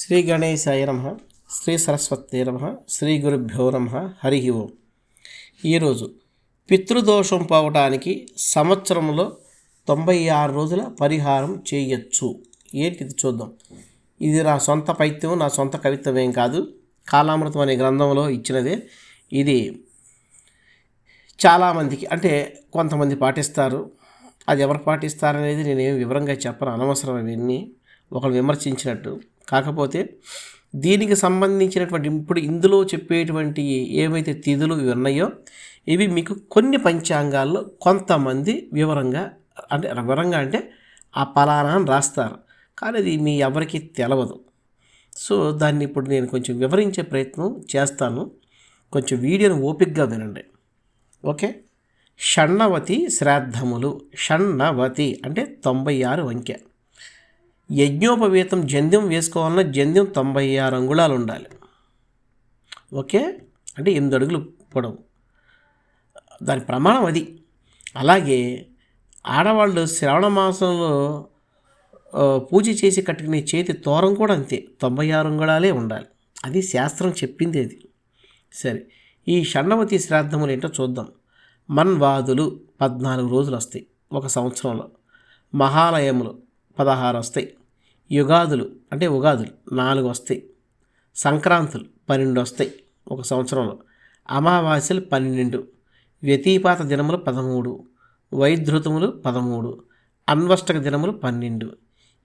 శ్రీ గణేశాయ నమ శ్రీ సరస్వతి నమ శ్రీ గురుభ్యో నమ హరి ఓం. ఈరోజు పితృదోషం పోవటానికి సంవత్సరంలో తొంభై ఆరు రోజుల పరిహారం చేయొచ్చు. ఏంటిది చూద్దాం. ఇది నా సొంత పైత్యం నా సొంత కవిత్వం ఏం కాదు. కాలామృతం అనే గ్రంథంలో ఇచ్చినదే ఇది. చాలామందికి అంటే కొంతమంది పాటిస్తారు. అది ఎవరు పాటిస్తారనేది నేనేం వివరంగా చెప్పను అనవసరం ఇవన్నీ. ఒకరు విమర్శించినట్టు. కాకపోతే దీనికి సంబంధించినటువంటి ఇప్పుడు ఇందులో చెప్పేటువంటి ఏవైతే తిథులు ఇవి ఉన్నాయో ఇవి మీకు కొన్ని పంచాంగాల్లో కొంతమంది వివరంగా అంటే వివరంగా అంటే ఆ పలానా అని రాస్తారు. కానీ అది మీ ఎవరికి తెలవదు. సో దాన్ని ఇప్పుడు నేను కొంచెం వివరించే ప్రయత్నం చేస్తాను. కొంచెం వీడియోని ఓపిక్గా వినండి. ఓకే? షణ్ణవతి శ్రాద్ధములు. షణ్ణవతి అంటే తొంభై ఆరు అంకె. యజ్ఞోపవీతం జంధ్యం వేసుకోవాలన్నా జంధ్యం తొంభై ఆరు అంగుళాలు ఉండాలి ఓకే? అంటే ఎనిమిది అడుగులు పొడవు. దాని ప్రమాణం అది. అలాగే ఆడవాళ్ళు శ్రావణ మాసంలో పూజ చేసి కట్టుకునే చేతి తోరం కూడా అంతే. తొంభై ఆరు అంగుళాలే ఉండాలి. అది శాస్త్రం చెప్పింది అది. సరే. ఈ షణ్ణవతి శ్రాద్ధములు ఏంటో చూద్దాం. మన్వాదులు పద్నాలుగు రోజులు వస్తాయి ఒక సంవత్సరంలో. మహాలయములు పదహారు వస్తాయి యుగాదులు అంటే ఉగాదులు నాలుగు వస్తాయి. సంక్రాంతులు పన్నెండు వస్తాయి ఒక సంవత్సరంలో. అమావాస్యలు పన్నెండు. వ్యతిపాత దినములు పదమూడు. వైధృతములు పదమూడు. అన్వష్టక దినములు పన్నెండు.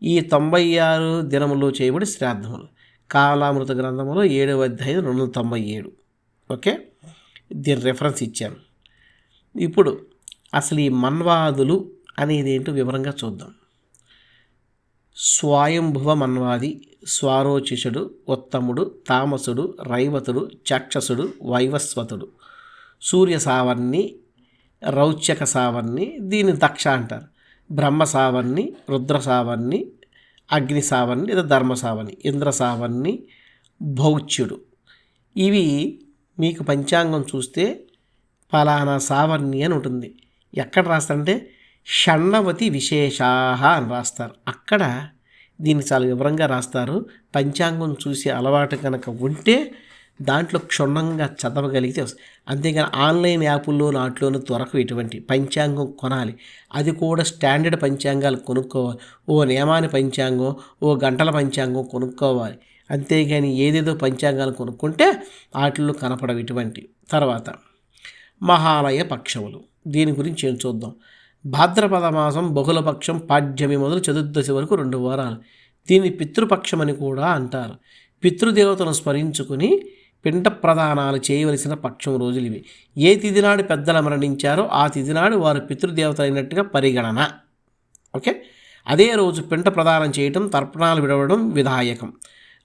ఈ తొంభై ఆరు దినములు చేయబడి శ్రాద్ధములు. కాలామృత గ్రంథములో ఏడవ అధ్యాయం రెండు వందల తొంభై ఏడు ఓకే? దీని రెఫరెన్స్ ఇచ్చాను. ఇప్పుడు అసలు ఈ మన్వాదులు అనేది ఏంటో వివరంగా చూద్దాం. స్వాయంభువమన్వాది స్వారోచిషుడు ఉత్తముడు తామసుడు రైవతుడు చక్షసుడు వైవస్వతుడు. సూర్య సావర్ణి రౌచ్యక సావర్ణి దీన్ని దక్ష అంటారు. బ్రహ్మ సావర్ణి రుద్ర సావర్ణి అగ్ని సావర్ణి లేదా ధర్మ సావర్ణి ఇంద్ర సావర్ణి భౌచ్యుడు ఇవి మీకు పంచాంగం చూస్తే ఫలానా సావర్ణి అని ఉంటుంది. ఎక్కడ రాస్తారంటే షణ్ణవతి విశేషాహ అని రాస్తారు. అక్కడ దీన్ని చాలా వివరంగా రాస్తారు. పంచాంగం చూసే అలవాటు కనుక ఉంటే దాంట్లో క్షుణ్ణంగా చదవగలిగితే అంతేగాని ఆన్లైన్ యాపుల్లో నాట్లోనూ దొరకవు ఇటువంటి పంచాంగం కొనాలి. అది కూడా స్టాండర్డ్ పంచాంగాలు కొనుక్కోవాలి. ఓ నియమాని పంచాంగం ఓ గంటల పంచాంగం కొనుక్కోవాలి. అంతేగాని ఏదేదో పంచాంగాలు కొనుక్కుంటే వాటిల్లో కనపడవు ఇటువంటి. తర్వాత మహాలయ పక్షములు. దీని గురించి ఏం చూద్దాం? భాద్రపద మాసం బహుళపక్షం పాడ్యమి మొదలు చతుర్దశి వరకు రెండు వారాలు. దీన్ని పితృపక్షం అని కూడా అంటారు. పితృదేవతను స్మరించుకుని పిండ ప్రదానాలు చేయవలసిన పక్షం రోజులు ఇవి. ఏ తిథినాడు పెద్దల పెద్దలు మరణించారో ఆ తిథినాడు వారు పితృదేవత అయినట్టుగా పరిగణన. ఓకే? అదే రోజు పిండ ప్రదానం చేయటం తర్పణాలు విడవడం విధాయకం.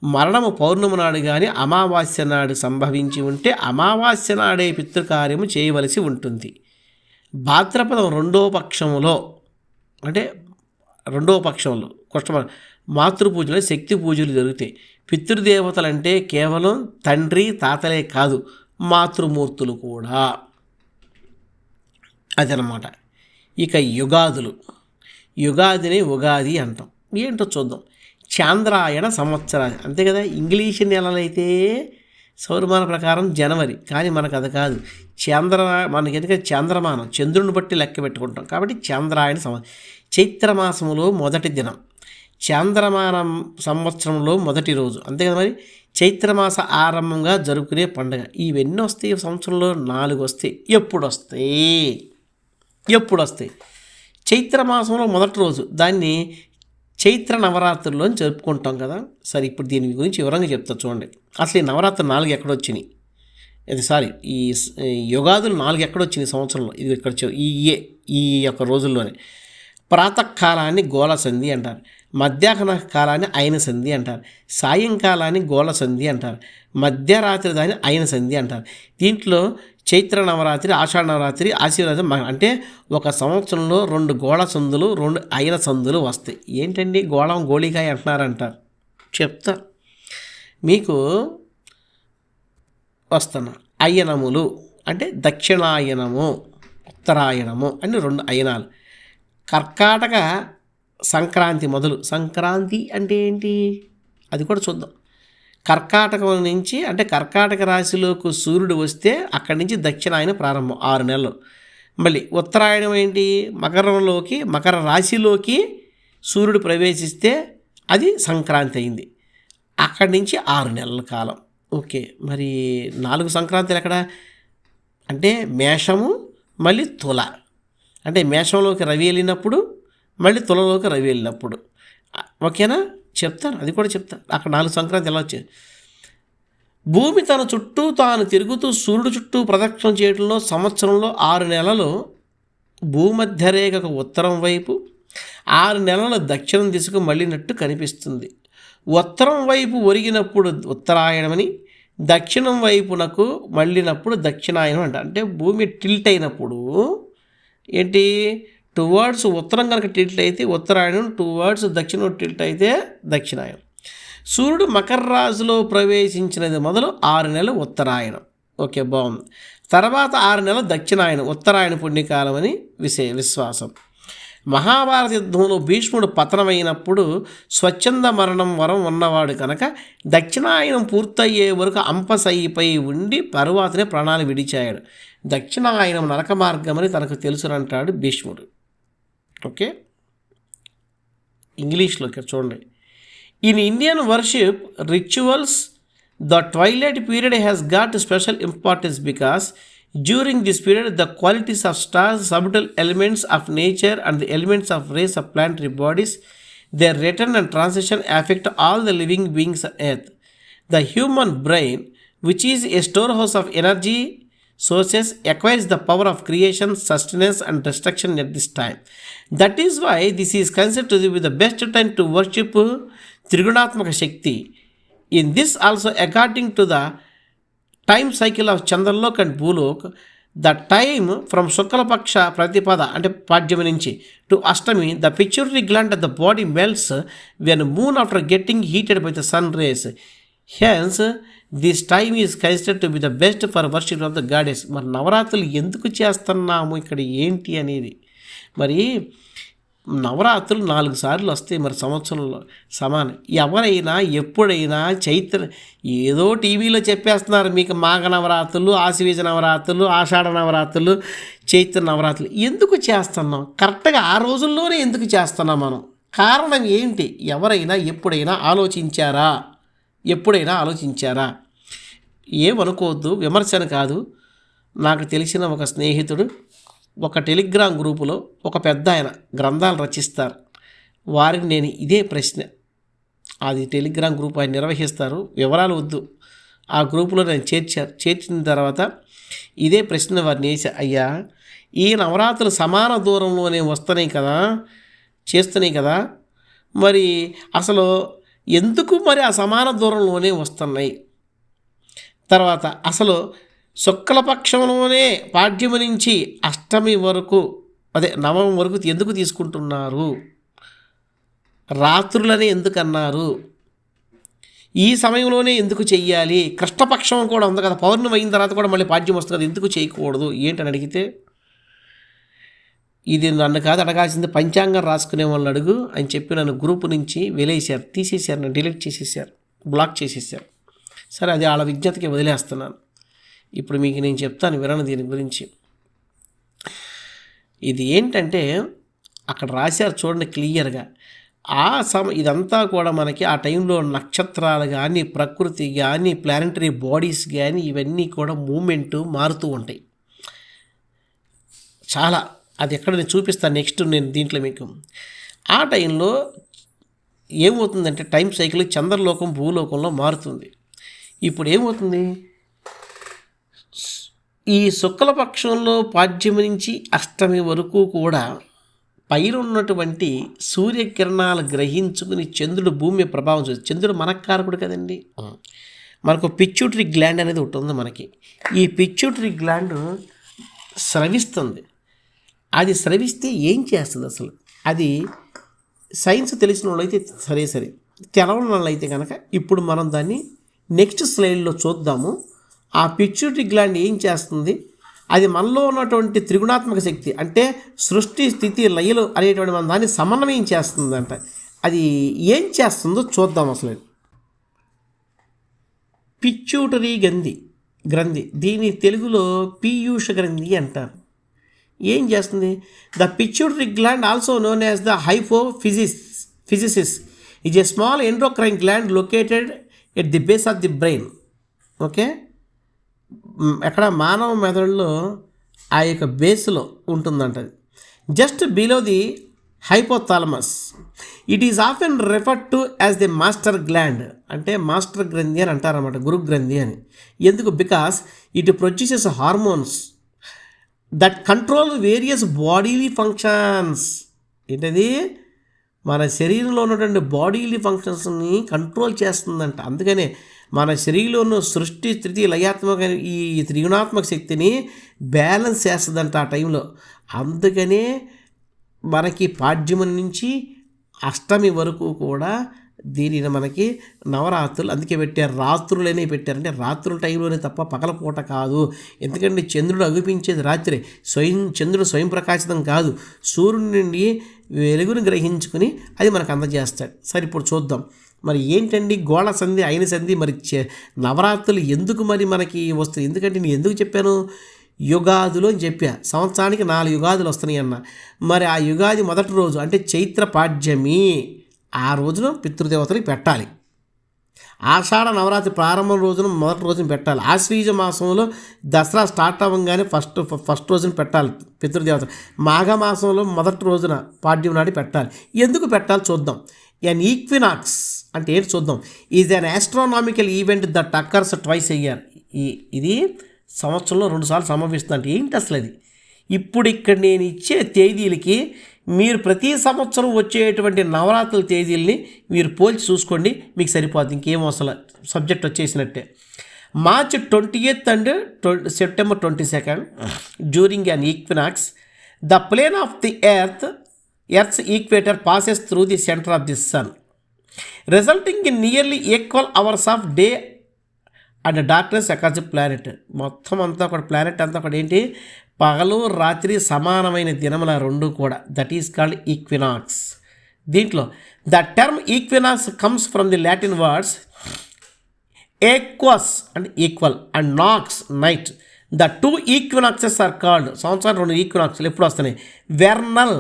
మరణము పౌర్ణమి నాడు కానీ అమావాస్య నాడు సంభవించి ఉంటే అమావాస్య నాడే పితృకార్యము చేయవలసి ఉంటుంది. భాద్రపదం రెండో పక్షంలో అంటే రెండో పక్షంలో కృష్ణ మాతృపూజలు శక్తి పూజలు జరుగుతాయి. పితృదేవతలంటే కేవలం తండ్రి తాతలే కాదు మాతృమూర్తులు కూడా. అదనమాట ఇక యుగాదులు. యుగాదిని ఉగాది అంటాం. ఏంటో చూద్దాం. చాంద్రాయణ సంవత్సరాలు అంతే కదా? ఇంగ్లీష్ నెలలైతే సౌరమాన ప్రకారం జనవరి. కానీ మనకు అది కాదు. చంద్ర మనకి ఎందుకంటే చంద్రమానం చంద్రుని బట్టి లెక్క పెట్టుకుంటాం. కాబట్టి చంద్రాయణ సంవత్సరం చైత్రమాసములో మొదటి దినం. చంద్రమానం సంవత్సరంలో మొదటి రోజు. అంతే కదా మరి? చైత్రమాస ఆరంభంగా జరుపుకునే పండుగ. ఇవన్నీ వస్తాయి? సంవత్సరంలో నాలుగు వస్తాయి. ఎప్పుడు వస్తాయి? ఎప్పుడు వస్తాయి? చైత్రమాసంలో మొదటి రోజు. దాన్ని చైత్ర నవరాత్రుల్లో జరుపుకుంటాం కదా. సరే ఇప్పుడు దీని గురించి వివరంగా చెప్తా చూడండి. అసలు ఈ నవరాత్రి నాలుగు ఎక్కడొచ్చినాయి ఇది సారీ ఈ యుగాదులు నాలుగు ఎక్కడొచ్చినాయి సంవత్సరంలో? ఇది ఇక్కడ ఈ ఈ యొక్క రోజుల్లోనే. ప్రాతకాలాన్ని గోళ సంధి అంటారు. మధ్యాహ్న కాలాన్ని అయిన సంధి అంటారు. సాయంకాలాన్ని గోళ సంధి అంటారు. మధ్యరాత్రి దాన్ని అయిన సంధి అంటారు. దీంట్లో చైత్ర నవరాత్రి ఆషాఢ నవరాత్రి ఆశీర్వాదం అంటే ఒక సంవత్సరంలో రెండు గోళ సందులు రెండు అయిన సందులు వస్తాయి. ఏంటండి గోళం గోళికాయ అంటున్నారంటారు? చెప్తా. మీకు వస్తున్నా అయనములు అంటే దక్షిణాయనము ఉత్తరాయణము అని రెండు అయనాలు కర్కాటక సంక్రాంతి మొదలు. సంక్రాంతి అంటే ఏంటి? అది కూడా చూద్దాం. కర్కాటకం నుంచి అంటే కర్కాటక రాశిలోకి సూర్యుడు వస్తే అక్కడి నుంచి దక్షిణాయన ప్రారంభం ఆరు నెలలు. మళ్ళీ ఉత్తరాయణం ఏంటి? మకరంలోకి మకర రాశిలోకి సూర్యుడు ప్రవేశిస్తే అది సంక్రాంతి అయింది. అక్కడి నుంచి ఆరు నెలల కాలం. ఓకే మరి నాలుగు సంక్రాంతులు ఎక్కడ? అంటే మేషము మళ్ళీ తుల. అంటే మేషంలోకి రవి వెళ్ళినప్పుడు మళ్ళీ తులలోకి రవి వెళ్ళినప్పుడు. ఓకేనా? చెప్తాను అది కూడా చెప్తాను. అక్కడ నాలుగు సంక్రాంతి ఎలా వచ్చాయి భూమి తన చుట్టూ తాను తిరుగుతూ సూర్యుడు చుట్టూ ప్రదక్షిణం చేయడంలో సంవత్సరంలో ఆరు నెలలు భూమధ్యరేఖకు ఉత్తరం వైపు ఆరు నెలల దక్షిణం దిశకు మళ్ళినట్టు కనిపిస్తుంది. ఉత్తరం వైపు ఒరిగినప్పుడు ఉత్తరాయణమని దక్షిణం వైపునకు మళ్ళినప్పుడు దక్షిణాయనం అంట. అంటే భూమి టిల్ట్ అయినప్పుడు ఏంటి? టువర్డ్స్ ఉత్తరం కనుక టిల్ట్ అయితే ఉత్తరాయణం టువర్డ్స్ దక్షిణం టిల్ట్ అయితే దక్షిణాయనం సూర్యుడు మకర రాశిలో ప్రవేశించినది మొదలు ఆరు నెలలు ఉత్తరాయణం. ఓకే బాగుంది. తర్వాత ఆరు నెలలు దక్షిణాయనం ఉత్తరాయణ పుణ్యకాలం అని విశే విశ్వాసం. మహాభారత యుద్ధంలో భీష్ముడు పతనమైనప్పుడు స్వచ్ఛంద మరణం వరం ఉన్నవాడు కనుక దక్షిణాయనం పూర్తయ్యే వరకు అంపశయ్యపై ఉండి తరువాతనే ప్రాణాలు విడిచాడు. దక్షిణాయనం నరక మార్గమని తనకు తెలుసునంటాడు భీష్ముడు. ఓకే ఇంగ్లీష్లో ఇక్కడ చూడండి in Indian worship rituals the twilight period has got special importance because during this period the qualities of stars subtle elements of nature and the elements of rays of planetary bodies their return and transition affect all the living beings on earth. The human brain, which is a storehouse of energy sources, acquires the power of creation, sustenance, and destruction at this time. That is why this is considered to be the best time to worship Trigunatmaka Shakti. In this also, according to the time cycle of Chandralok and Bhulok, the time from Shuklapaksha Pratipada అంటే పాడ్యమి నుంచి to Ashtami the pituitary gland of the body melts when moon after getting heated by the sun rays hence this time is consider to be the best for worship of the goddess మరి నవరాత్రులు ఎందుకు చేస్తున్నాము? ఇక్కడ ఏంటి అనేది? మరి నవరాత్రులు నాలుగు సార్లు వస్తాయి మరి సంవత్సరంలో సమానం. ఎవరైనా ఎప్పుడైనా చైత్ర ఏదో టీవీలో చెప్పేస్తున్నారు మీకు మాఘ నవరాత్రులు ఆశీవీజ నవరాత్రులు ఆషాఢ నవరాత్రులు చైత్ర నవరాత్రులు. ఎందుకు చేస్తున్నాం? కరెక్ట్గా ఆ రోజుల్లోనే ఎందుకు చేస్తున్నాం మనం? కారణం ఏంటి? ఎవరైనా ఎప్పుడైనా ఆలోచించారా? ఎప్పుడైనా ఆలోచించారా? ఏమనుకోవద్దు విమర్శన కాదు. నాకు తెలిసిన ఒక స్నేహితుడు ఒక టెలిగ్రామ్ గ్రూపులో ఒక పెద్ద ఆయన గ్రంథాలు రచిస్తారు. వారిని నేను ఇదే ప్రశ్న. అది టెలిగ్రామ్ గ్రూప్ ఆయన నిర్వహిస్తారు. వివరాలు వద్దు. ఆ గ్రూపులో నేను చేర్చారు చేర్చిన తర్వాత ఇదే ప్రశ్న వారిని వేసా. అయ్యా ఈ నవరాత్రులు సమాన దూరంలోనే వస్తున్నాయి కదా? చేస్తున్నాయి కదా? మరి అసలు ఎందుకు మరి ఆ సమాన దూరంలోనే వస్తున్నాయి? తర్వాత అసలు శుక్లపక్షంలోనే పాడ్యము నుంచి అష్టమి వరకు అదే నవమి వరకు ఎందుకు తీసుకుంటున్నారు? రాత్రులనే ఎందుకన్నారు? ఈ సమయంలోనే ఎందుకు చెయ్యాలి? కృష్ణపక్షం కూడా ఉంది కదా పౌర్ణమి అయిన తర్వాత కూడా మళ్ళీ పాడ్యం వస్తుంది కదా ఎందుకు చేయకూడదు? ఏంటని అడిగితే ఇది నన్ను కాదు అడగాల్సింది పంచాంగం రాసుకునే వాళ్ళని అడుగు అని చెప్పి నన్ను గ్రూప్ నుంచి వెలేసారు తీసేశారు నన్ను డిలీట్ చేసేసారు బ్లాక్ చేసేసారు సరే అది వాళ్ళ విజ్ఞతకి వదిలేస్తున్నాను. ఇప్పుడు మీకు నేను చెప్తాను వినను దీని గురించి. ఇది ఏంటంటే అక్కడ రాశారు చూడండి క్లియర్గా. ఆ సమ ఇదంతా కూడా మనకి ఆ టైంలో నక్షత్రాలు కానీ ప్రకృతి కానీ ప్లానటరీ బాడీస్ కానీ ఇవన్నీ కూడా మూమెంటు మారుతూ ఉంటాయి. చాలా అది ఎక్కడ నేను చూపిస్తాను నెక్స్ట్ నేను దీంట్లో మీకు. ఆ టైంలో ఏమవుతుందంటే టైం సైకిల్ చంద్రలోకం భూలోకంలో మారుతుంది. ఇప్పుడు ఏమవుతుంది? ఈ శుక్లపక్షంలో పాడ్యమి నుంచి అష్టమి వరకు కూడా పైన ఉన్నటువంటి సూర్యకిరణాలు గ్రహించుకుని చంద్రుడు భూమి ప్రభావం చూసి చంద్రుడు మనకు కారకుడు కదండి. మనకు పిచ్యూటరీ గ్లాండ్ అనేది ఉంటుంది మనకి. ఈ పిచ్యూటరీ గ్లాండ్ స్రవిస్తుంది. అది స్రవిస్తే ఏం చేస్తుంది అసలు? అది సైన్స్ తెలిసిన వాళ్ళైతే సరే సరే. తెలవని వాళ్ళైతే కనుక ఇప్పుడు మనం దాన్ని నెక్స్ట్ స్లైడ్లో చూద్దాము. ఆ పిచ్యూటరీ గ్లాండ్ ఏం చేస్తుంది? అది మనలో ఉన్నటువంటి త్రిగుణాత్మక శక్తి అంటే సృష్టి స్థితి లయలు అనేటువంటి మన దాన్ని సమన్వయం చేస్తుందంట. అది ఏం చేస్తుందో చూద్దాం అసలు. పిచ్యూటరీ గంధి గ్రంథి దీని తెలుగులో పీయూష గ్రంథి అంటారు. ఏం చేస్తుంది? The pituitary gland also known as the hypophysis physis is a small endocrine gland located at the base of the brain okay ఎక్కడ మానవ మెదడులో ఆ యొక్క బేస్లో ఉంటుందంట just below the hypothalamus it is often referred to as the master gland అంటే master గ్రంథి అని అంటారన్నమాట గురు గ్రంథి అని. ఎందుకు? Because it produces hormones that control various bodily functions ఏంటది? మన శరీరంలో ఉన్నటువంటి బాడీలీ ఫంక్షన్స్ని కంట్రోల్ చేస్తుందంట. అందుకనే మన శరీరంలో ఉన్న సృష్టి స్థితి లయాత్మక ఈ త్రిగుణాత్మక శక్తిని బ్యాలెన్స్ చేస్తుందంట ఆ టైంలో అందుకనే మనకి పాడ్యమం నుంచి అష్టమి వరకు కూడా దీనిని మనకి నవరాత్రులు అందుకే పెట్టారు రాత్రులనే పెట్టారు అంటే రాత్రుల టైంలోనే తప్ప పగలపూట కాదు. ఎందుకంటే చంద్రుడు అగుపించేది రాత్రి. స్వయం చంద్రుడు స్వయం ప్రకాశితం కాదు. సూర్యుడి నుండి వెలుగును గ్రహించుకుని అది మనకు అందజేస్తాడు. సరే ఇప్పుడు చూద్దాం. మరి ఏంటండి గోళ సంధి అయిన సంధి? మరి చే- నవరాత్రులు ఎందుకు మరి మనకి వస్తాయి ఎందుకంటే నేను ఎందుకు చెప్పాను? యుగాదులు అని చెప్పా. సంవత్సరానికి నాలుగు యుగాదులు వస్తున్నాయి అన్న మరి ఆ యుగాది మొదటి రోజు అంటే చైత్ర పాడ్యమి. ఆ రోజున పితృదేవతలకు పెట్టాలి. ఆషాఢ నవరాత్రి ప్రారంభం రోజున మొదటి రోజున పెట్టాలి. ఆశ్వీజ మాసంలో దసరా స్టార్ట్ అవ్వగానే ఫస్ట్ ఫస్ట్ రోజున పెట్టాలి పితృదేవత మాఘ మాసంలో మొదటి రోజున పాడ్యం నాడు పెట్టాలి. ఎందుకు పెట్టాలి చూద్దాం. ఎన్ ఈక్వినాక్స్ అంటే ఏంటి చూద్దాం. Is an astronomical event that occurs twice అయ్యారు ఈ ఇది సంవత్సరంలో రెండుసార్లు సంభవిస్తుంది. అంటే ఏంటి అసలు అది? ఇప్పుడు ఇక్కడ నేను ఇచ్చే తేదీలకి మీరు ప్రతి సంవత్సరం వచ్చేటువంటి నవరాత్రుల తేదీల్ని మీరు పోల్చి చూసుకోండి మీకు సరిపోతుంది ఇంకేం అసలు subject వచ్చేసినట్టే. March twenty eighth and September twenty second during an equinox the plane of the earth earth's equator passes through the centre of the sun resulting in nearly equal hours of day and darkness across the planet మొత్తం అంతా ఒక planet అంతా ఒకటి ఏంటి? పగలు రాత్రి సమానమైన దినముల రెండు కూడా. దట్ ఈస్ కాల్డ్ ఈక్వినాక్స్ దీంట్లో the term equinox comes from the Latin words aequus and equal and nox night the two equinoxes are called సంవత్సరం రెండు ఈక్వినాక్స్లు ఎప్పుడు వస్తున్నాయి? వెర్నల్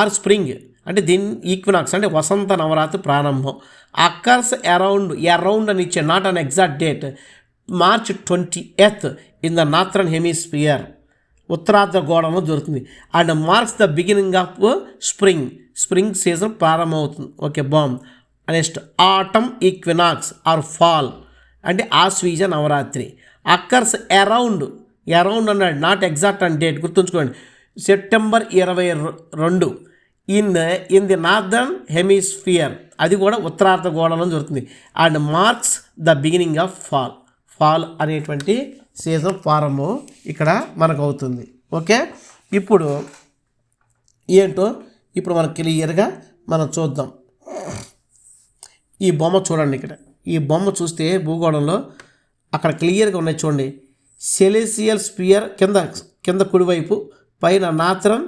ఆర్ స్ప్రింగ్ అంటే దీని ఈక్వినాక్స్ అంటే వసంత నవరాత్రి ప్రారంభం. అక్కర్స్ అరౌండ్ అరౌండ్ అని ఇచ్చే not an exact date March twenty eighth in the northern hemisphere ఉత్తరార్ధ గోడంలో దొరుకుతుంది. And marks the beginning of spring. Spring season ప్రారంభమవుతుంది. Okay bam next autumn equinox or fall. అంటే ఆశ్వీజ నవరాత్రి. అక్కర్స్ అరౌండ్ అరౌండ్ అన్నాడు not exact and date గుర్తుంచుకోండి. September ఇరవై రెండు. In in the northern hemisphere. అది కూడా ఉత్తరార్ధ గోళంలో జరుగుతుంది and marks the beginning of fall. Fall అనేటువంటి సీజన్ ఫారము ఇక్కడ మనకు అవుతుంది ఓకే? ఇప్పుడు ఏంటో ఇప్పుడు మనకు క్లియర్గా మనం చూద్దాం. ఈ బొమ్మ చూడండి ఇక్కడ. ఈ బొమ్మ చూస్తే భూగోళంలో అక్కడ క్లియర్గా ఉన్నాయి చూడండి. సెలిసియల్ స్పియర్ కింద కింద కుడివైపు పైన northern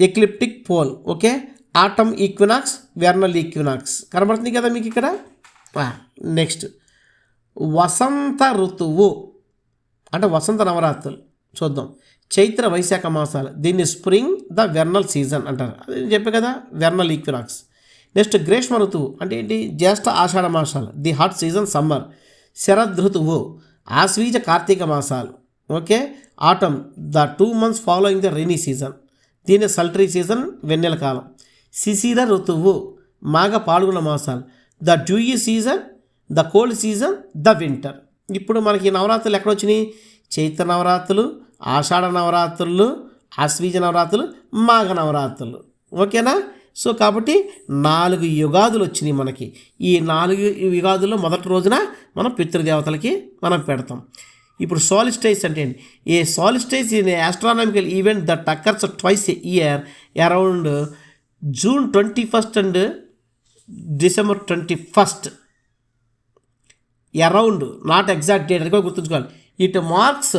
ecliptic pole. Okay? Autumn equinox vernal equinox. కనబడుతుంది కదా మీకు ఇక్కడ? నెక్స్ట్. వసంత ఋతువు. అంటే వసంత నవరాత్రులు. చూద్దాం. చైత్ర వైశాఖ మాసాలు. దీన్ని స్ప్రింగ్ ద వెర్నల్ సీజన్ అంటారు. అది నేను చెప్పే కదా వెర్నల్ ఈక్వినాక్స్. నెక్స్ట్ గ్రీష్మ ఋతువు. అంటే ఏంటి? జ్యేష్ఠ ఆషాఢ మాసాలు. The hot season summer. Sharad ఋతువు. ఆశ్వీజ కార్తీక మాసాలు. Okay? Autumn. The two months following the rainy season. దీని సల్టరీ సీజన్ వెన్నెల కాలం. శిశిర ఋతువు. మాఘ పాల్గొన మాసాలు. The dewy season. The cold season. The winter. ఇప్పుడు మనకి నవరాత్రులు ఎక్కడ వచ్చినాయి చైత్ర నవరాత్రులు ఆషాఢ నవరాత్రులు ఆశ్వీజ నవరాత్రులు మాఘ నవరాత్రులు. ఓకేనా? సో కాబట్టి నాలుగు యుగాదులు వచ్చినాయి మనకి. ఈ నాలుగు యుగాదుల్లో మొదటి రోజున మనం పితృదేవతలకి మనం పెడతాం. ఇప్పుడు సాలిస్టైస్ అంటే ఏంటి? A solstice in astronomical event that occurs twice year around June twenty first and December twenty first around not exact date అది కూడా గుర్తుంచుకోవాలి. It marks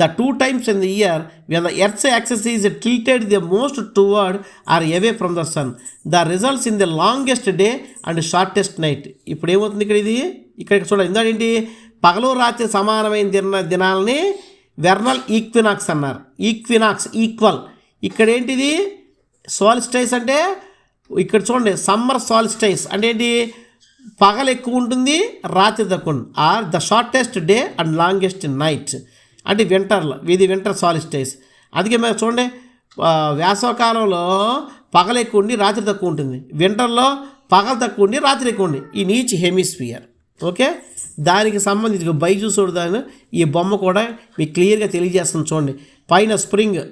the two times in the year when the earth's axis is tilted the most toward or away from the sun the results in the longest day and shortest night ఇప్పుడు ఏమవుతుంది ఇక్కడ ఇది? ఇక్కడ చూడండి ఇందాడేంటి ఏంటి? పగలు రాత్రి సమానమైన దిన దినాలని వెర్నల్ ఈక్వినాక్స్ అన్నారు. ఈక్వినాక్స్ ఈక్వల్ ఇక్కడ ఏంటిది? సోలిస్టైస్ అంటే ఇక్కడ చూడండి సమ్మర్ సోలిస్టైస్ అంటే ఏంటి? పగలు ఎక్కువ ఉంటుంది రాత్రి తక్కువ or the shortest day and longest night. అంటే వింటర్లో ఇది వింటర్ సాలిస్టైస్. అందుకే మేము చూడండి వేసవకాలంలో పగలు ఎక్కువ ఉండి రాత్రి తక్కువ ఉంటుంది వింటర్లో పగలు తక్కువ ఉండి రాత్రి ఎక్కువ ఉండి ఈ నీచ్ హెమిస్ఫియర్. ఓకే? దానికి సంబంధించి బై బైజూసుడు దాని ఈ బొమ్మ కూడా మీకు క్లియర్గా తెలియజేస్తుంది చూడండి. పైన spring.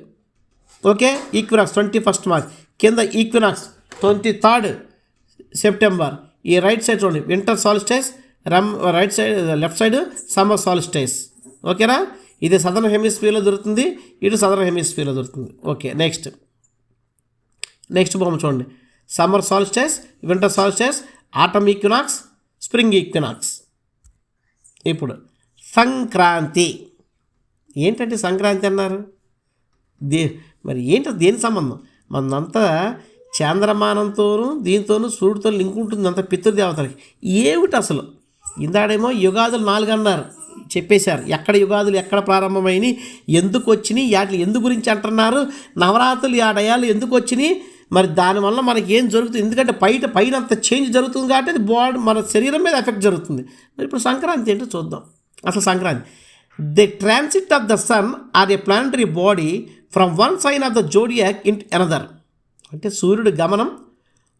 Okay? Equinox twenty first March. కింద ఈక్వినాక్స్ ట్వంటీ థర్డ్ సెప్టెంబర్. ఈ రైట్ సైడ్ చూడండి. Winter solstice from right side left side summer solstice ఓకేనా? ఇది సదర్న్ హెమిస్ఫియర్లో దొరుకుతుంది ఇటు సదర్న్ హెమిస్ఫియర్లో దొరుకుతుంది. Okay next. నెక్స్ట్ బొమ్మ చూడండి. Summer solstice winter solstice autumn equinox spring equinox. ఇప్పుడు సంక్రాంతి. ఏంటంటే సంక్రాంతి అన్నారు? దే మరి ఏంటి దేని సంబంధం? మనంతా చంద్రమానంతోనూ దీంతోనూ సూర్యుడితో లింక్ ఉంటుంది అంత పితృదేవతలకి. ఏమిటి అసలు? ఇందాడేమో యుగాదులు నాలుగు అన్నారు చెప్పేశారు. ఎక్కడ యుగాదులు ఎక్కడ ప్రారంభమైనవి ఎందుకు వచ్చినాయి వాటి ఎందు గురించి అంటున్నారు నవరాత్రులు ఆ డయాలు ఎందుకు వచ్చినాయి మరి దానివల్ల మనకి ఏం జరుగుతుంది? ఎందుకంటే బయట పైన అంత చేంజ్ జరుగుతుంది కాబట్టి అది బాడీ మన శరీరం మీద ఎఫెక్ట్ జరుగుతుంది. మరి ఇప్పుడు సంక్రాంతి ఏంటో చూద్దాం. అసలు Sankranti. The transit of the sun or a planetary body from one sign of the zodiac in another. అంటే సూర్యుడి గమనం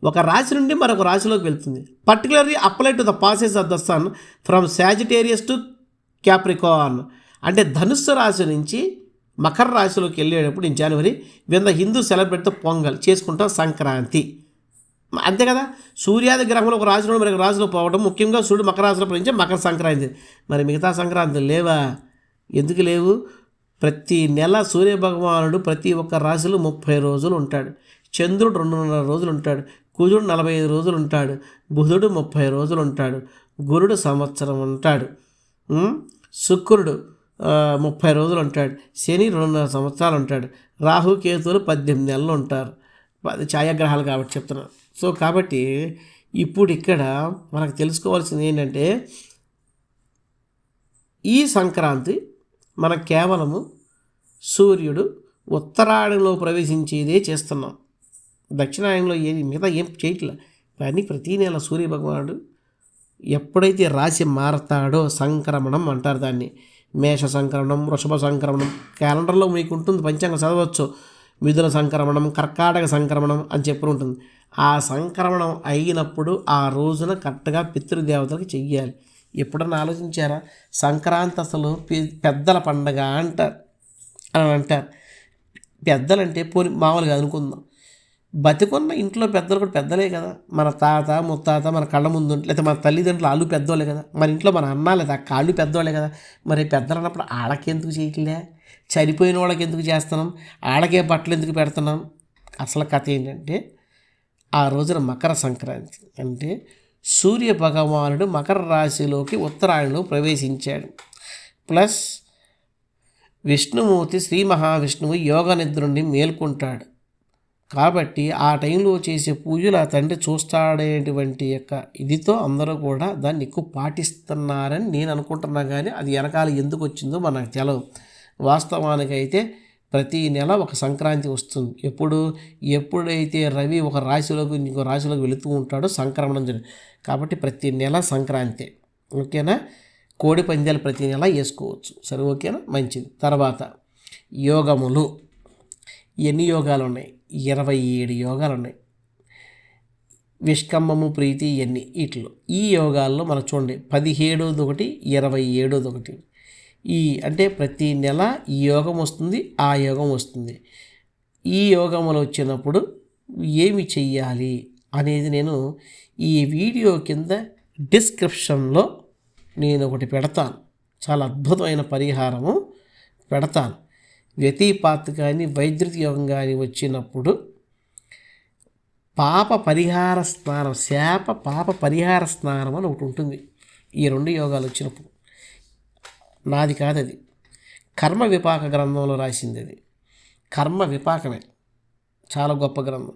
ఒక రాశి నుండి మరొక రాశిలోకి వెళ్తుంది. Particularly apply to the passes of the sun from Sagittarius to Capricorn అంటే ధనుస్సు రాశి నుంచి మకర రాశిలోకి వెళ్ళేటప్పుడు in January when the Hindu celebrate the Pongal చేసుకుంటాం సంక్రాంతి. అంతే కదా? సూర్యాది గ్రహంలో ఒక రాశిలో మరొక రాశిలో పోవడం ముఖ్యంగా సూర్యుడు మకర రాశిలో ప్రవేశించి మకర సంక్రాంతి. మరి మిగతా సంక్రాంతి లేవా? ఎందుకు లేవు? ప్రతి నెల సూర్య భగవానుడు ప్రతి ఒక్క రాశిలో ముప్పై రోజులు ఉంటాడు. చంద్రుడు రెండున్నర రోజులు ఉంటాడు కుజుడు నలభై ఐదు రోజులు ఉంటాడు బుధుడు ముప్పై రోజులు ఉంటాడు గురుడు సంవత్సరం ఉంటాడు శుక్రుడు ముప్పై రోజులు ఉంటాడు శని రెండున్నర సంవత్సరాలు ఉంటాడు రాహు కేతువులు పద్దెనిమిది నెలలు ఉంటారు ఛాయాగ్రహాలు కాబట్టి చెప్తున్నాను సో కాబట్టి ఇప్పుడు ఇక్కడ మనకు తెలుసుకోవాల్సింది ఏంటంటే ఈ సంక్రాంతి మనం కేవలము సూర్యుడు ఉత్తరాయణంలో ప్రవేశించేదే చేస్తున్నాం. దక్షిణాయనంలో ఏది మిగతా ఏం చేయట్లే. కానీ ప్రతీ నెల సూర్య భగవానుడు ఎప్పుడైతే రాశి మారతాడో సంక్రమణం అంటారు దాన్ని. మేష సంక్రమణం వృషభ సంక్రమణం క్యాలెండర్లో మీకు ఉంటుంది పంచాంగం చదవచ్చు. మిథున సంక్రమణం కర్కాటక సంక్రమణం అని చెప్పి ఉంటుంది. ఆ సంక్రమణం అయినప్పుడు ఆ రోజున కరెక్ట్గా పితృదేవతలకు చెయ్యాలి. ఎప్పుడన్నా ఆలోచించారా? సంక్రాంతి అసలు పెద్దల పండగ అంటారు. అని అంటారు. పెద్దలంటే పోని మామూలుగా అనుకుందాం. బతికున్న ఇంట్లో పెద్దలు కూడా పెద్దలే కదా. మన తాత ముత్తాత మన కళ్ళ ముందు లేకపోతే మన తల్లిదండ్రులు వాళ్ళు పెద్దోళ్ళే కదా. మన ఇంట్లో మన అన్న లేదా కాళ్ళు పెద్దోళ్ళే కదా. మరి పెద్దలు అన్నప్పుడు ఆడకెందుకు చేయట్లే? చనిపోయిన వాళ్ళకి ఎందుకు చేస్తున్నాం? ఆడకే బట్టలు ఎందుకు పెడుతున్నాం? అసలు కథ ఏంటంటే ఆ రోజున మకర సంక్రాంతి అంటే సూర్య భగవానుడు మకర రాశిలోకి ఉత్తరాయణలో ప్రవేశించాడు. ప్లస్ విష్ణుమూర్తి శ్రీ మహావిష్ణువు యోగ నిద్ర నుండి మేల్కొంటాడు. కాబట్టి ఆ టైంలో చేసే పూజలు ఆ తండ్రి చూస్తాడేటువంటి యొక్క ఇదితో అందరూ కూడా దాన్ని ఎక్కువ పాటిస్తున్నారని నేను అనుకుంటున్నా కానీ అది వెనకాల ఎందుకు వచ్చిందో మనకు తెలవు. వాస్తవానికి అయితే ప్రతి నెల ఒక సంక్రాంతి వస్తుంది. ఎప్పుడు ఎప్పుడైతే రవి ఒక రాశిలోకి ఇంకో రాశిలోకి వెళుతూ ఉంటాడో సంక్రమణం జరుగుతుంది కాబట్టి ప్రతి నెల సంక్రాంతి. ఓకేనా? కోడి పందాలు ప్రతి నెల వేసుకోవచ్చు. సరే ఓకేనా? మంచిది. తర్వాత యోగములు. ఎన్ని యోగాలు ఉన్నాయి? ఇరవై ఏడు యోగాలు ఉన్నాయి విష్కమ్మము ప్రీతి ఇవన్నీ వీటిలో. ఈ యోగాల్లో మనం చూడండి పదిహేడోది ఒకటి ఇరవై ఏడోది ఒకటి ఈ అంటే ప్రతి నెల ఈ యోగం వస్తుంది ఆ యోగం వస్తుంది. ఈ యోగములు వచ్చినప్పుడు ఏమి చెయ్యాలి అనేది నేను ఈ వీడియో కింద డిస్క్రిప్షన్లో నేను ఒకటి పెడతాను. చాలా అద్భుతమైన పరిహారము పెడతాను. వ్యతిపాత్ కానీ వైద్యుతి యోగం కానీ వచ్చినప్పుడు పాప పరిహార స్నానం శాప పాప పరిహార స్నానం అని ఒకటి ఉంటుంది. ఈ రెండు యోగాలు వచ్చినప్పుడు. నాది కాదు అది కర్మ విపాక గ్రంథంలో రాసింది అది. కర్మ విపాకమే. చాలా గొప్ప గ్రంథం.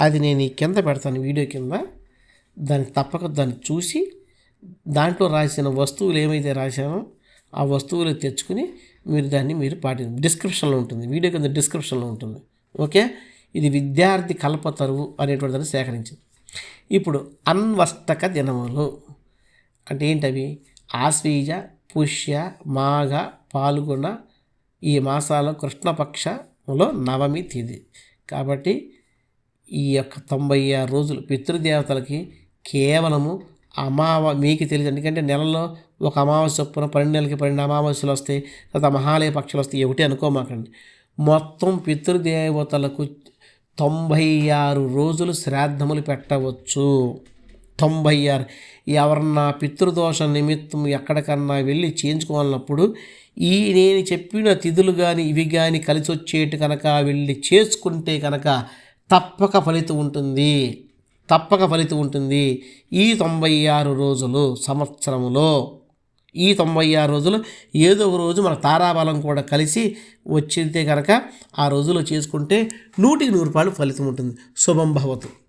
అది నేను ఈ కింద పెడతాను వీడియో కింద. దాన్ని తప్పక దాన్ని చూసి దాంట్లో రాసిన వస్తువులు ఏమైతే రాశానో ఆ వస్తువులు తెచ్చుకుని మీరు దాన్ని మీరు పాటి డిస్క్రిప్షన్లో ఉంటుంది. వీడియో కింద డిస్క్రిప్షన్లో ఉంటుంది. ఓకే? ఇది విద్యార్థి కల్పతరువు అనేటువంటి దాన్ని సేకరించింది. ఇప్పుడు అన్వష్టక దినములు అంటే ఏంటవి? ఆశ్వీజ పుష్య మాఘ పాల్గొన ఈ మాసాల కృష్ణపక్షంలో నవమి తేదీ. కాబట్టి ఈ యొక్క తొంభై ఆరు రోజులు పితృదేవతలకి కేవలము అమావ మీకు తెలియదు ఎందుకంటే నెలలో ఒక అమావాస్య చొప్పున పన్నెండు నెలలకి పన్నెండు అమావాస్యలు వస్తాయి తర్వాత మహాలయ పక్షులు వస్తాయి. ఒకటి అనుకోమాకండి. మొత్తం పితృదేవతలకు తొంభై ఆరు రోజులు శ్రాద్ధములు పెట్టవచ్చు. తొంభై ఆరు ఎవరన్నా పితృదోష నిమిత్తం ఎక్కడికన్నా వెళ్ళి చేయించుకోవాలన్నప్పుడు ఈ నేను చెప్పిన తిథులు కానీ ఇవి కానీ కలిసి వచ్చేటి కనుక వెళ్ళి చేసుకుంటే కనుక తప్పక ఫలితం ఉంటుంది. తప్పక ఫలితం ఉంటుంది. ఈ తొంభై ఆరు రోజులు సంవత్సరములో ఈ తొంభై ఆరు రోజులు ఏదో ఒక రోజు మన తారాబలం కూడా కలిసి వచ్చితే కనుక ఆ రోజులో చేసుకుంటే నూటికి నూరు రూపాయలు ఫలితం ఉంటుంది. శుభం భవతు.